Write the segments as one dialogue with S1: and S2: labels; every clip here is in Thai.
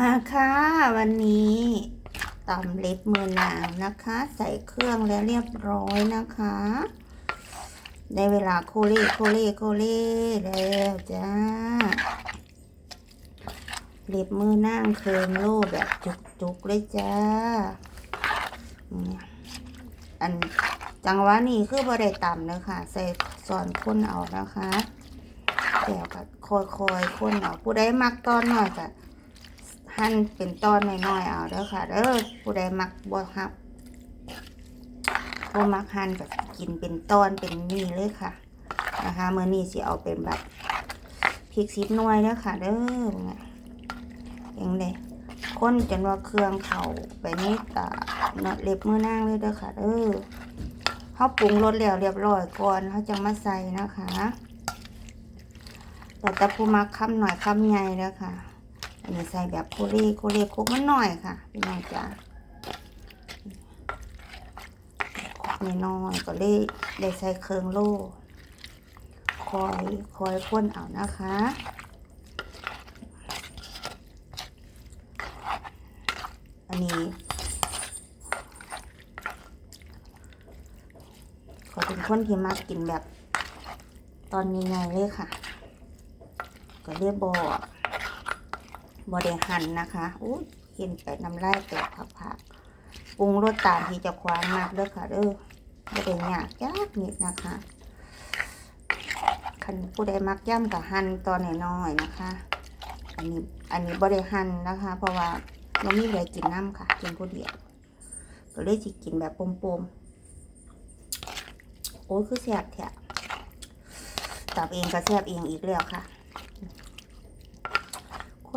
S1: มาค่ะ วันนี้ตำเล็บมือนางนะคะ ใส่เครื่องแล้วเรียบร้อยนะคะได้เวลาโคเล่โคเล่โคเล่แล้วจ้าเล็บมือนางเคิร์มโลแบบจุกๆเลยจ้า อันจังหวะนี้คือบ่ได้ต่ำเลยค่ะ ใส่สอนคนเอานะคะแต่ก็คอยๆคนเอาผู้ใดมักตอนหน่อยก็ หั่นเป็นตอนน้อยๆเอาเด้อค่ะเด้อผู้ใดมักบ่ฮับบ่มักหั่นก็กินเป็นตอนเป็นนี่เลยค่ะ นะคะมื้อนี้สิเอาเป็นแบบพริกสิบหน่วยเด้อค่ะ เด้อยังไดคนจนว่าเครื่องเข้าไปนี่ก็เนาะเล็บมือนางเลยเด้อค่ะเด้อเฮาปรุงรสแล้วเรียบร้อยก่อนเฮาจะมาใส่นะคะแต่แต่ผู้มักคำหน่อยคำใหญ่เด้อค่ะ อันนี้ใส่แบบโคเล่โคเล่คุกมันหน่อยค่ะพี่น้องจ๋าคุกน้อยก็เลยได้ใส่เครื่องโล่คอยคอยค้นเอานะคะอันนี้ขอเป็นคนที่มักกินแบบ ตอนนี้ไงเลยค่ะ ก็เรียบบอก บไดหันนะคะอู้เห็นไปน้ำลายแตกผักปรุงรสตามที่จะควานมากเด้อค่ะเด้อบไดยากยากนิดนะคะคันผู้ใดมักย่ำกับหั่นตอนน้อยๆนะคะ อันนี้อันนี้บไดหั่นนะคะ เพราะว่าเราไม่ได้กินน้ำค่ะกินผู้เดียวก็เลยจะกินแบบปมๆโอ้ยคือแซ่บแท้ตับเองก็แซ่บเองอีกแล้วค่ะ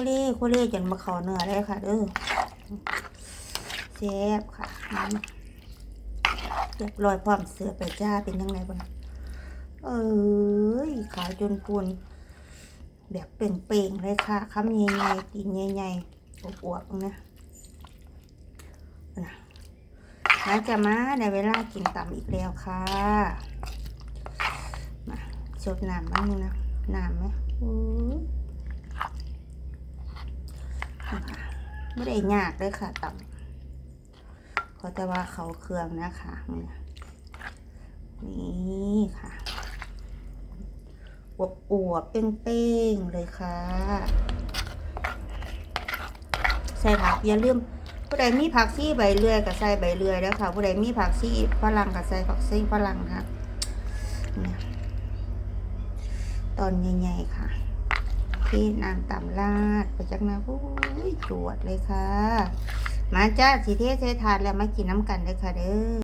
S1: เล่โคเล่จนมาเขาเนื้อเลยค่ะเด้อแซ่บค่ะเรียบร้อยพร้อมเสือไปจ้าเป็นยังไงบ้างเอ้ยขาวจนพูนแบบเป่งๆเลยค่ะคำใหญ่ๆตีนใหญ่ๆอวบๆนะนะน่าจะมาในเวลากินตำอีกแล้วค่ะมาสดน้ำบ้างนึงนะน้ำไหมอู้ ไม่ได้ยากเลยค่ะต่ำเพราะว่าเขาเครื่องนะคะนี่ค่ะอวบอวบเป้งๆเลยค่ะ ใส่ผักอย่าลืมผู้ใดมีผักซี่ใบเลื่อยก็ใส่ใบเลื่อยแล้วค่ะผู้ใดมีผักซี่ฝรั่งก็ใส่ผักซี่ฝรั่งค่ะตอนใหญ่ๆค่ะ ที่น้ำต่ำลาดไปจากนั้นโอ้ยจวดเลยค่ะ มาจ้าสีเทใช้ทานแล้วมากินน้ำกันเลยค่ะเด้อ